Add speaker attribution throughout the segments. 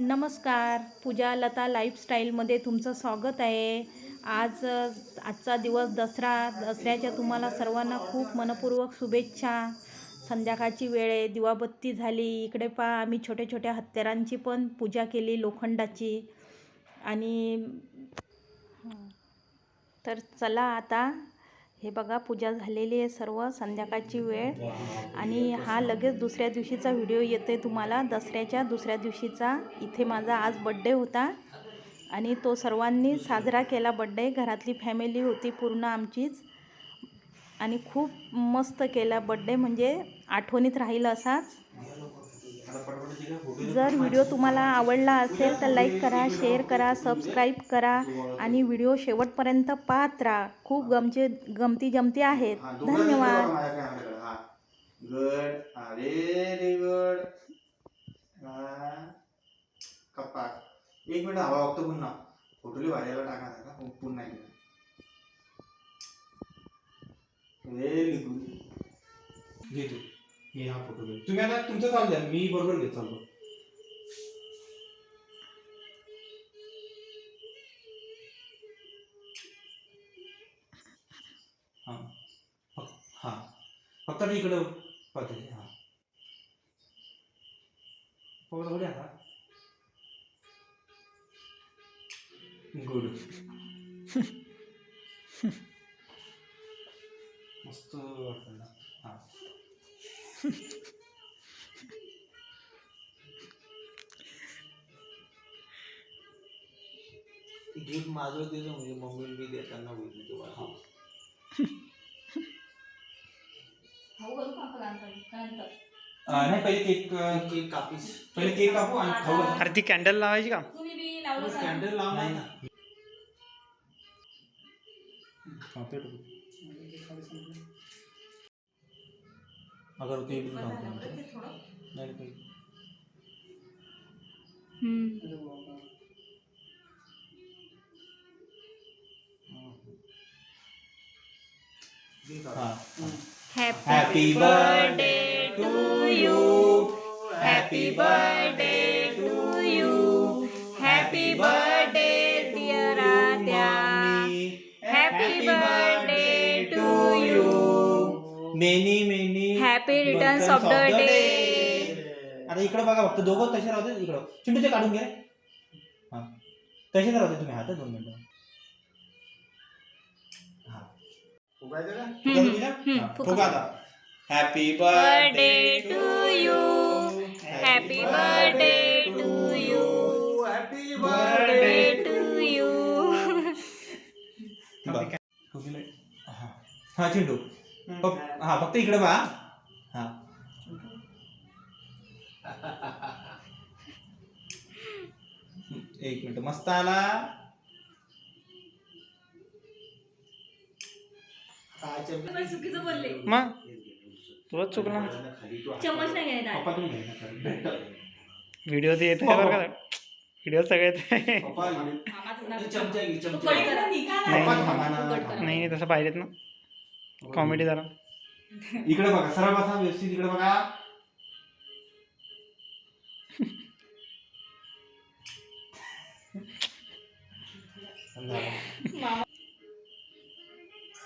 Speaker 1: नमस्कार पूजा लता लाईफस्टाईलमध्ये तुमचं स्वागत आहे. आज आजचा दिवस दसरा दसऱ्याच्या तुम्हाला सर्वांना खूप मनपूर्वक शुभेच्छा. संध्याकाळची वेळ आहे दिवाबत्ती झाली. इकडे पा आम्ही छोट्या छोट्या हत्यारांची पण पूजा केली लोखंडाची. आणि तर चला आता हे बघा पूजा झालेली आहे सर्व संध्याकाळची वेळ. आणि हा लगेच दुसऱ्या दिवशीचा व्हिडिओ येते तुम्हाला. दसऱ्याच्या दुसऱ्या दिवशीचा इथे माझा आज बड्डे होता. आणि तो सर्वांनी साजरा केला बड्डे घरातली फॅमिली होती पूर्ण आमचीच. आणि खूप मस्त केला बड्डे म्हणजे आठवणीत राहील असाच. जर व्हिडिओ तुम्हाला आवडला असेल तर लाईक करा शेअर करा सबस्क्राईब करा आणि व्हिडिओ शेवटपर्यंत पाहत राहा. खूप गमचे गमती जमती आहेत. धन्यवाद.
Speaker 2: गुड अरे गुड कप्पा. एक मिनिट हवा बघतो पुन्हा. फोटोली वाऱ्याला टाका टाका मग पुन्हा हे मी हा फोटो घे. तुम्ही आता तुमचं चालू द्या मी बरोबर घेत चाललो हां. हां. फक्त मी इकडं पाहते. हां.
Speaker 3: गिफ्ट माझं दिलं म्हणजे मम्मी मी देताना बोलली तुम्हाला.
Speaker 2: अं, नाही पहिले केक अं,
Speaker 3: केक कापीस.
Speaker 2: पहिले केक कापू आणि खाऊ. घालू.
Speaker 4: अरे ती कॅन्डल लावायची का?
Speaker 3: कॅन्डल लाव
Speaker 2: नाही
Speaker 3: ना.
Speaker 2: ना हां, पेट उघड. अगरबत्ती इकडून लावतो मी. नाही नाही, पहिले. हां।
Speaker 1: Happy birthday to you happy birthday to you happy birthday dear Aadya happy birthday to you
Speaker 2: many many
Speaker 1: happy returns of the day
Speaker 2: आता इकडे बघा फक्त दोघं तसे राहते इकडं. चिंटू ते काढून घे. हा. तसेच राहते तुम्ही हातात दोन मिनिटं. हा. फुगायचं का?
Speaker 1: हम्म,
Speaker 2: हा,
Speaker 1: फुगा.
Speaker 2: फुगा आता. Happy
Speaker 1: birthday to you happy birthday to you
Speaker 3: happy
Speaker 1: birthday to you
Speaker 2: हा हा चिंटू. फक्त- हा फक्त इकडे बघा एक मिनिट मस्त आला.
Speaker 4: मग तुला चुकला.
Speaker 1: चमच नाही घ्यायचा
Speaker 2: सर. भेटतं.
Speaker 4: व्हिडिओ ते येते बरं का व्हिडिओ सगळे. नाही नाही तसं पाहिजेत ना. कॉमेडी जरा.
Speaker 2: इकडे बघा सरळ बसा व्यवस्थित इकडे बघा.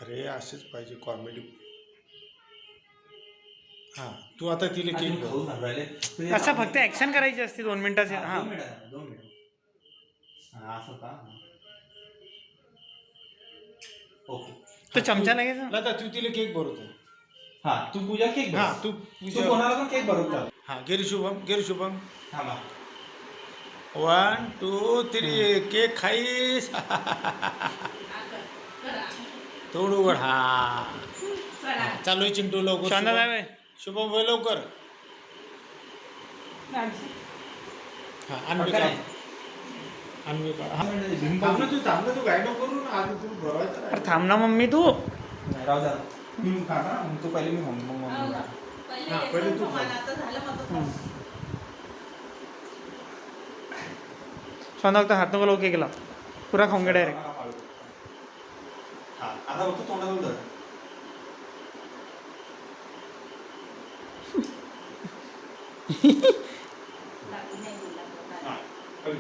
Speaker 5: अरे असेच पाहिजे कॉमेडी हा तू आता तिला केक
Speaker 4: असं फक्त ऍक्शन करायची असते दोन मिनिटाची.
Speaker 2: हा, दोन मिनिटं, दोन मिनिटं. हा, असं का? ओके.
Speaker 4: तो चमचा लगेच
Speaker 5: लता तू तिला केक भरवतो.
Speaker 2: हा तू पूजा केक
Speaker 5: हा
Speaker 2: भर.
Speaker 5: तू
Speaker 2: तू
Speaker 5: पूजा.
Speaker 2: कोणाला पण केक भरवत.
Speaker 5: हा गेरी शुभम गेरी शुभम.
Speaker 2: थांबा.
Speaker 5: वन टू थ्री केक खाईस. तोड उघड. हा. हा, चालू आहे चिंटू लवकर.
Speaker 4: शांता
Speaker 5: शुभम.
Speaker 4: जावे
Speaker 5: शुभम होय लवकर. हा हा. तू तू तू.
Speaker 4: थांब ना मम्मी तू.
Speaker 2: नाही राहू द्या मी खा ना. मग तू पहिले मी खा.
Speaker 5: हा, पहिले तू
Speaker 4: शांता फक्त हात नको लावू केकला पुरा खाऊन घे डायरेक्ट
Speaker 2: हा आता फक्त धर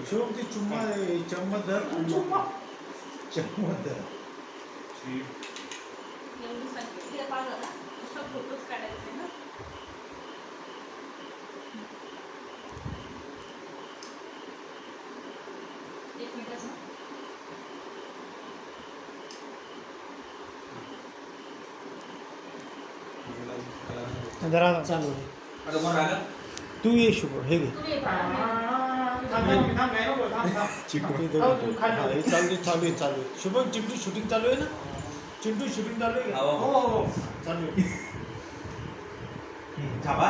Speaker 3: शुभम ते चुम्मा चम्मच धर चुम्मा चम्मच धर
Speaker 4: जरा
Speaker 3: चालू
Speaker 2: राहिलं.
Speaker 3: तू ये शुभम हे घे. चिंटू हा, हे चालू आहे, चालू आहे चालू आहे. शुभम चिंटू शूटिंग चालू आहे ना? चिंटू शूटिंग चालू आहे का?
Speaker 2: हो,
Speaker 3: हो चालू आहे.
Speaker 2: थांबा.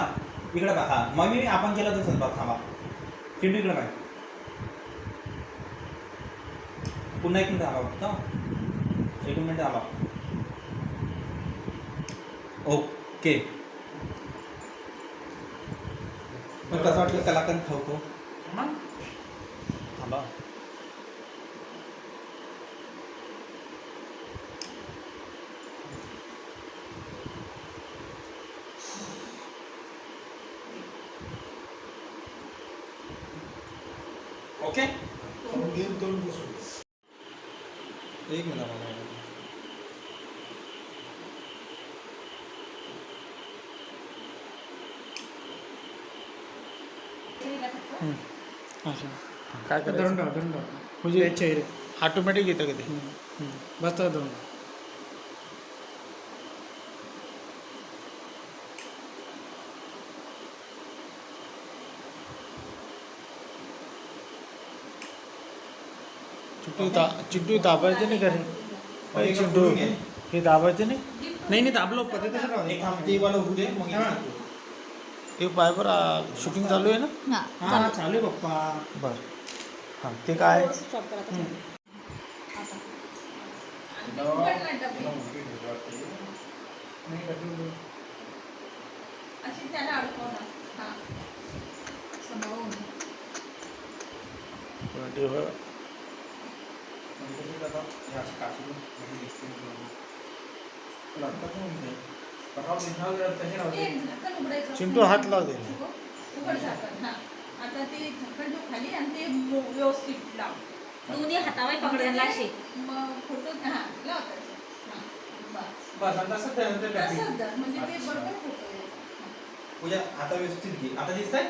Speaker 2: इकडे बघा हा. मग मी आपण केलं तर स्वयंपाक थांबा. चिंटू इकडे काय पुन्हा एक मिनिट थांबा फक्त एक मिनिट थांबा. ओके मग कसं वाटलं कलाकंद खाऊ थांबा. ओके. एक मिनिट थांबा.
Speaker 4: असं.
Speaker 5: काय
Speaker 4: धरून
Speaker 5: करायचं? म्हणजे
Speaker 4: म्हणजे चेहरे
Speaker 5: ऑटोमॅटिक येतं का ते?
Speaker 4: बस तर धरून
Speaker 5: चिंटू दा दाबायचं नाही का रे? अरे चिंटू
Speaker 2: करून घे.
Speaker 5: हे दाबायचं नाही?
Speaker 4: नाही नाही दाबलो पद्धत.
Speaker 2: एक थांब ते वाला होऊ दे मग
Speaker 4: हा.
Speaker 5: हे पायबर शूटिंग चालू आहे ना?
Speaker 4: हा. चालू आहे पप्पा.
Speaker 5: बरं. हां ते काय?
Speaker 4: तू-
Speaker 5: फाय चिंटू हात लाव दे
Speaker 1: आता ते झाकण ठेव खाली आणि ते मो- व्यवस्थित लाव
Speaker 6: दोन्ही हातावर
Speaker 1: फोटो हा
Speaker 4: आता
Speaker 1: म्हणजे ते बरोबर फोटो.
Speaker 2: पूजा व्यवस्थित घे. आता दिसतंय?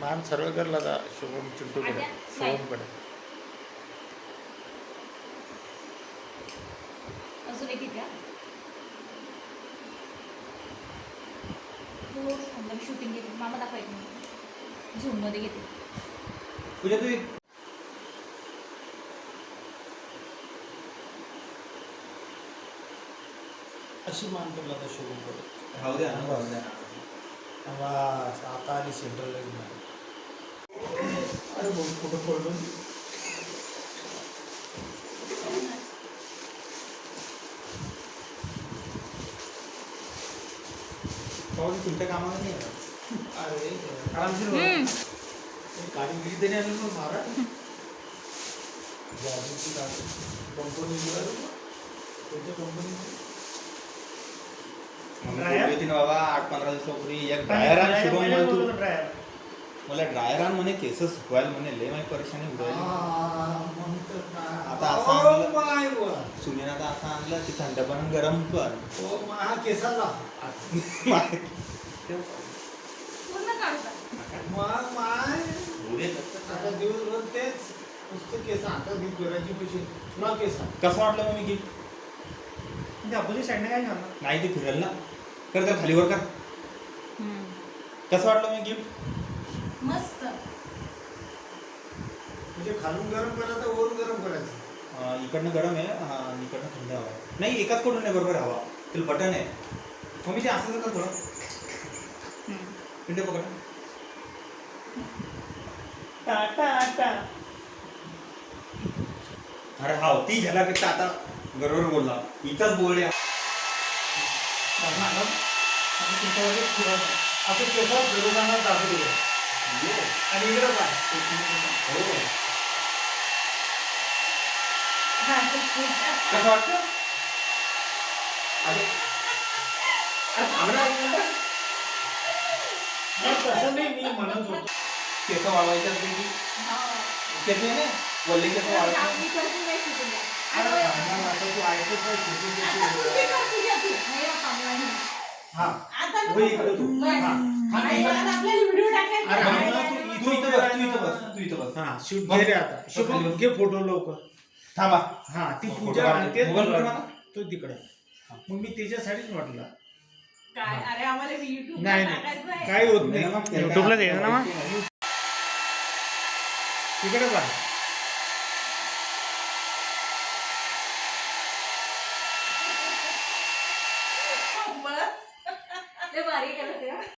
Speaker 5: मान सरळ करला शुभम चिंटूकडे शुभमकडे
Speaker 6: अजून एक इथे हो एकदम शूटिंग घेते मामा दाखवायचं झूममध्ये घेते
Speaker 2: पूजा तू एक
Speaker 3: अशी मान करला आता शुभमकडे
Speaker 2: राहू द्या ना राहू द्या
Speaker 3: बस आता आली सेंट्रल अरे भाऊ फोटो पडलो
Speaker 2: पाहू दे, तुमच्या कामाला नाही आहे.
Speaker 3: अरे
Speaker 4: आरामशीर
Speaker 2: बाबा आठ पंधरा दिवसापूर्वी एक
Speaker 4: आणि
Speaker 2: ड्रायर आण
Speaker 4: ड्रायर
Speaker 2: शुभम
Speaker 4: पहिल्या
Speaker 2: बोलतो.
Speaker 4: बोलतो ड्रायर.
Speaker 2: मला ड्रायर आण म्हणे केस सुकवायला म्हणे लय माझी परेशानी उडाली. आता असं आणलं. सुनीनं आता असं आणलं की थंड पण गरम पण.
Speaker 3: केसाला. मग माय. आता दिवसभर तेच नुसतं केस आता मी पैसे तुला केस
Speaker 2: कसं वाटलं मग मी की
Speaker 4: काय झालं?
Speaker 2: नाही ते फिरेल ना. कर तर खालीवर कर. कसं वाटलं मग गिफ्ट
Speaker 1: मस्त.
Speaker 3: म्हणजे खालून गरम करायचं वरून गरम करायचं.
Speaker 2: इकडनं गरम आहे. हा इकडनं थंड हवा आहे. नाही एकाच कडून आहे बरोबर हवा. त्याला बटन आहे. मग मी ते असं कर थोडं पिंड पकड अरे हा ती झ्यालापेक्षा आता बरोबर बोलला. इथंच बोलले.
Speaker 3: असं विरोधांना दे. आणि इकडं पाय
Speaker 1: हा,
Speaker 2: कसं वाटतं? अरे. अरे
Speaker 3: तसं नाही मी म्हणत होतो.
Speaker 2: केस वाळवायचे असते की? केस नाही ना? वल्ले केस.
Speaker 3: हा
Speaker 2: तू.
Speaker 3: हा. हा. हा,
Speaker 2: इथं बस तू इथं बस तू इथं बस.
Speaker 3: हा शूट
Speaker 2: बस.
Speaker 3: घे रे आता.
Speaker 2: बस.
Speaker 3: शुभम. घे फोटो लवकर.
Speaker 2: थांबा.
Speaker 3: हा ती पूजा.
Speaker 2: म्हणा.
Speaker 3: तो तिकडे. मग मी त्याच्यासाठीच म्हटलं.
Speaker 6: काय? अरे आम्हाला YouTube ला
Speaker 3: नाही नाही. काही होत नाही.
Speaker 2: ना मग त्याला
Speaker 4: युट्यूबला
Speaker 2: काय
Speaker 4: द्यायचं ना मग?
Speaker 3: तिकडे पहा